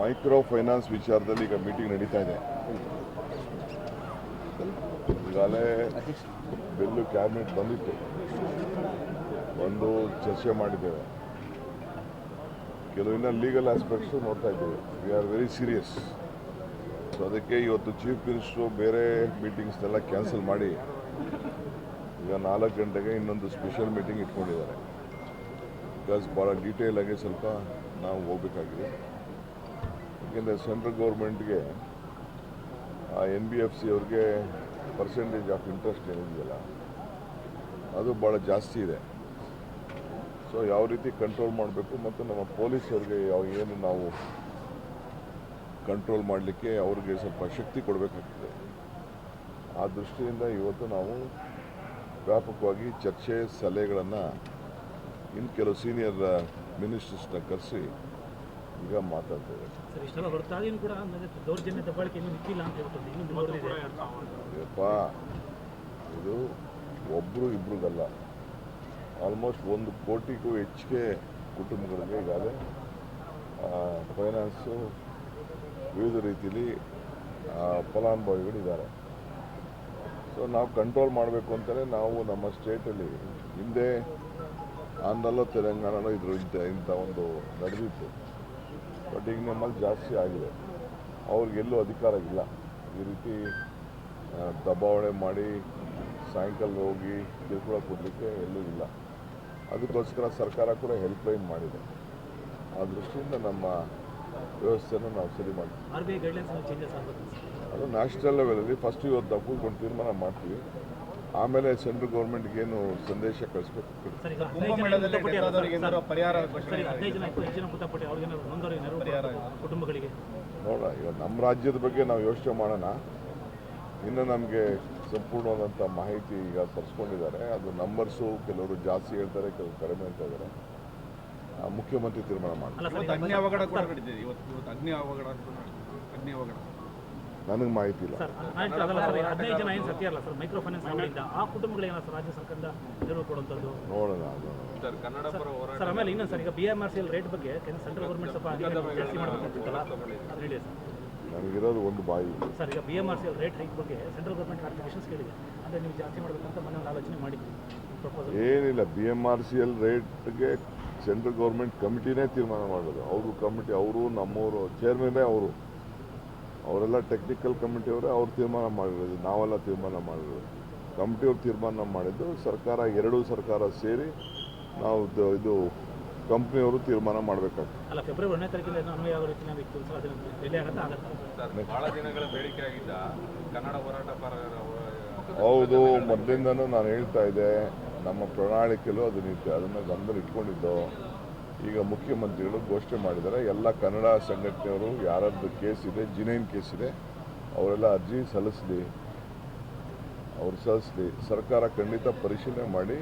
Micro finance ವಿಚಾರದಲ್ಲಿ ಈಗ meeting ನಡೀತಾ ಇದೆ. ಈಗಾಗಲೇ ಬಿಲ್ಲು ಕ್ಯಾಬಿನೆಟ್ ಬಂದಿತ್ತು. ಒಂದು ಚರ್ಚೆ ಮಾಡಿದ್ದೇವೆ. ಕೆಲವಿನ ಲೀಗಲ್ ಆಸ್ಪೆಕ್ಟ್ಸು ನೋಡ್ತಾ ಇದ್ದೇವೆ. We are very serious so ಅದಕ್ಕೆ ಇವತ್ತು ಚೀಫ್ ಮಿನಿಸ್ಟ್ರು ಬೇರೆ ಮೀಟಿಂಗ್ಸ್ನೆಲ್ಲ ಕ್ಯಾನ್ಸಲ್ ಮಾಡಿ, ಈಗ ನಾಲ್ಕು ಗಂಟೆಗೆ ಇನ್ನೊಂದು ಸ್ಪೆಷಲ್ ಮೀಟಿಂಗ್ ಇಟ್ಕೊಂಡಿದ್ದಾರೆ. ಬಿಕಾಸ್ ಭಾಳ ಡೀಟೇಲ್ ಆಗಿ ಸ್ವಲ್ಪ ನಾವು ಹೋಗಬೇಕಾಗಿದೆ. ಯಾಕೆಂದರೆ ಸೆಂಟ್ರಲ್ ಗೌರ್ಮೆಂಟ್ಗೆ ಆ ಎನ್ ಬಿ ಎಫ್ ಸಿ ಅವ್ರಿಗೆ ಪರ್ಸೆಂಟೇಜ್ ಆಫ್ ಇಂಟ್ರೆಸ್ಟ್ ಏನಿದೆಯಲ್ಲ, ಅದು ಭಾಳ ಜಾಸ್ತಿ ಇದೆ. ಸೊ ಯಾವ ರೀತಿ ಕಂಟ್ರೋಲ್ ಮಾಡಬೇಕು ಮತ್ತು ನಮ್ಮ ಪೊಲೀಸರಿಗೆ ಯಾವ ಏನು ನಾವು ಕಂಟ್ರೋಲ್ ಮಾಡಲಿಕ್ಕೆ ಅವ್ರಿಗೆ ಸ್ವಲ್ಪ ಶಕ್ತಿ ಕೊಡಬೇಕಾಗ್ತದೆ. ಆ ದೃಷ್ಟಿಯಿಂದ ಇವತ್ತು ನಾವು ವ್ಯಾಪಕವಾಗಿ ಚರ್ಚೆ ಸಲಹೆಗಳನ್ನು ಇನ್ನು ಕೆಲವು ಸೀನಿಯರ್ ಮಿನಿಸ್ಟರ್ಸ್ನ ಕರೆಸಿ ಈಗ ಮಾತಾಡ್ತೇವೆ. ಸರ್ ಇಷ್ಟೆಲ್ಲ ಹೊರತಾಗಿಯೂ ಕೂಡ ಅಂದ್ರೆ ದೌರ್ಜನ್ಯ ದಬ್ಬಾಳಿಕೆ ಇನ್ನೂ ನಿಂತಿಲ್ಲ ಅಂತ ಹೇಳ್ಬೋದು ಇನ್ನೂ ಮುಂದುವರೆದಿದೆ ಯಪ್ಪ ಇದು ಒಬ್ಬರು ಇಬ್ರಿಗಲ್ಲ ಆಲ್ಮೋಸ್ಟ್ ಒಂದು ಕೋಟಿಗೂ ಹೆಚ್ಚಿಗೆ ಕುಟುಂಬಗಳಿಗೆ ಈಗಾಗಲೇ ಫೈನಾನ್ಸು ವಿವಿಧ ರೀತಿಯಲ್ಲಿ ಆ, ಫಲಾನುಭವಿಗಳಿದ್ದಾರೆ. ಸೊ ನಾವು ಕಂಟ್ರೋಲ್ ಮಾಡಬೇಕು ಅಂತಲೇ ನಾವು ನಮ್ಮ ಸ್ಟೇಟಲ್ಲಿ ಹಿಂದೆ ಆಂಧ್ರಲ್ಲೋ ತೆಲಂಗಾಣನೋ ಇದ್ರ ಇಂಥ ಇಂಥ ಒಂದು ನಡೆದಿತ್ತು. ಬಟ್ ಈಗ ನಮ್ಮಲ್ಲಿ ಜಾಸ್ತಿ ಆಗಿದೆ. ಅವ್ರಿಗೆಲ್ಲೂ ಅಧಿಕಾರ ಇಲ್ಲ. ಈ ರೀತಿ ದಬಾವಣೆ ಮಾಡಿ ಸಾಯಂಕಾಲ ಹೋಗಿ ಕಿರುಕುಳ ಕೊಡಲಿಕ್ಕೆ ಎಲ್ಲೂ ಇಲ್ಲ. ಅದಕ್ಕೋಸ್ಕರ ಸರ್ಕಾರ ಕೂಡ ಹೆಲ್ಪ್ಲೈನ್ ಮಾಡಿದೆ. ಆ ದೃಷ್ಟಿಯಿಂದ ನಮ್ಮ ವ್ಯವಸ್ಥೆಯನ್ನು ನಾವು ಸರಿ ಮಾಡ್ತೀವಿ ಅದು ನ್ಯಾಷನಲ್ ಲೆವೆಲಲ್ಲಿ ಫಸ್ಟ್ ಇವತ್ತು ಕೂತ್ಕೊಂಡು ತೀರ್ಮಾನ ಮಾಡ್ತೀವಿ. ಆಮೇಲೆ ಸೆಂಟ್ರಲ್ ಗೌರ್ಮೆಂಟ್ಗೆ ಏನು ಸಂದೇಶ ಕಳಿಸ್ಬೇಕು? ನೋಡ ಈಗ ನಮ್ಮ ರಾಜ್ಯದ ಬಗ್ಗೆ ನಾವು ಯೋಚನೆ ಮಾಡೋಣ. ಇನ್ನು ನಮಗೆ ಸಂಪೂರ್ಣವಾದಂಥ ಮಾಹಿತಿ ಈಗ ತರಿಸ್ಕೊಂಡಿದ್ದಾರೆ. ಅದು ನಂಬರ್ಸು ಕೆಲವರು ಜಾಸ್ತಿ ಹೇಳ್ತಾರೆ ಕೆಲವರು ಕಡಿಮೆ ಅಂತ ಇದ್ದಾರೆ. ಆ, ಮುಖ್ಯಮಂತ್ರಿ ತೀರ್ಮಾನ ಮಾಡ್ತಾರೆ. ನನಗೆ ಮಾಹಿತಿ ಇಲ್ಲ. ಸರ್ ಆಯ್ತು ಅದಲ್ಲ ಸರ್ ಈಗ ಹದಿನೈದು ಜನ ಏನು ಸತ್ಯ ಅಲ್ಲ ಸರ್? ಮೈಕ್ರೋ ಫೈನಾನ್ಸ್ ಅವರಿಂದ ಆ ಕುಟುಂಬಗಳಿಗೆ ಏನಾದ್ರು ರಾಜ್ಯ ಸರ್ಕಾರದ ನೆರವು ಕೊಡುವಂಥದ್ದು? ನೋಡೋಣ ಅದು. ಸರ್ ಆಮೇಲೆ ಇನ್ನೊಂದು ಸರ್ ಈಗ B M R C L rate ಬಗ್ಗೆ ಸೆಂಟ್ರಲ್ ಗೌರ್ಮೆಂಟ್ ಸ್ವಲ್ಪ ಅಧಿಕಾರಿಗಳು ಜಾಸ್ತಿ ಮಾಡಬೇಕಂತಿತ್ತಲ್ಲ ಅದು ಹೇಳಿ ಸರ್. ನನಗಿರೋದು ಒಂದು ಬಾಯಿ ಸರ್ ಈಗ B M R C L rate hike ಬಗ್ಗೆ ಸೆಂಟ್ರಲ್ ಗೌರ್ಮೆಂಟ್ ಕೇಳಿದೆ. ಅಂದರೆ ನೀವು ಜಾಸ್ತಿ ಮಾಡಬೇಕಂತ ಮೊನ್ನೆ ಒಂದು ಆಲೋಚನೆ ಮಾಡಿದ್ವಿ ಪ್ರಪೋಸಲ್ ಏನಿಲ್ಲ B M R C L ರೇಟ್ಗೆ central government ಕಮಿಟಿನೇ ತೀರ್ಮಾನ ಮಾಡೋದು. ಅವರು ಕಮಿಟಿ ಅವರು ನಮ್ಮವರು ಚೇರ್ಮನ್ನೇ ಅವರು. ಅವರೆಲ್ಲ ಟೆಕ್ನಿಕಲ್ ಕಮಿಟಿಯವರೇ ಅವ್ರು ತೀರ್ಮಾನ ಮಾಡಿರೋದು ನಾವೆಲ್ಲ ತೀರ್ಮಾನ ಮಾಡಿರೋದು. ಕಮಿಟಿಯವ್ರು ತೀರ್ಮಾನ ಮಾಡಿದ್ದು ಸರ್ಕಾರ ಎರಡೂ ಸರ್ಕಾರ ಸೇರಿ ನಾವು ಇದು ಕಂಪ್ನಿಯವರು ತೀರ್ಮಾನ ಮಾಡಬೇಕಾಗ್ತದೆ. ಹೌದು ಮೊದಲಿಂದನೂ ನಾನು ಹೇಳ್ತಾ ಇದ್ದೆ ನಮ್ಮ ಪ್ರಣಾಳಿಕೆಯಲ್ಲೂ ಅದು ನಿಂತು ಅದನ್ನು ಗಮನ ಇಟ್ಕೊಂಡಿದ್ದು. ಈಗ ಮುಖ್ಯಮಂತ್ರಿಗಳು ಘೋಷಣೆ ಮಾಡಿದ್ದಾರೆ. ಎಲ್ಲ ಕನ್ನಡ ಸಂಘಟನೆಯವರು ಯಾರದ್ದು ಕೇಸ್ ಇದೆ ಜಿನೈನ್ ಕೇಸ್ ಇದೆ, ಅವರೆಲ್ಲ ಅರ್ಜಿ ಸಲ್ಲಿಸಲಿ, ಅವರು ಸಲ್ಲಿಸಲಿ. ಸರ್ಕಾರ ಖಂಡಿತ ಪರಿಶೀಲನೆ ಮಾಡಿ,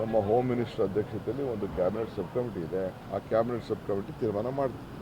ನಮ್ಮ ಹೋಮ್ ಮಿನಿಸ್ಟರ್ ಅಧ್ಯಕ್ಷತೆಯಲ್ಲಿ ಒಂದು ಕ್ಯಾಬಿನೆಟ್ ಸಬ್ ಕಮಿಟಿ ಇದೆ. ಆ ಕ್ಯಾಬಿನೆಟ್ ಸಬ್ ಕಮಿಟಿ ತೀರ್ಮಾನ ಮಾಡ್ತೀವಿ.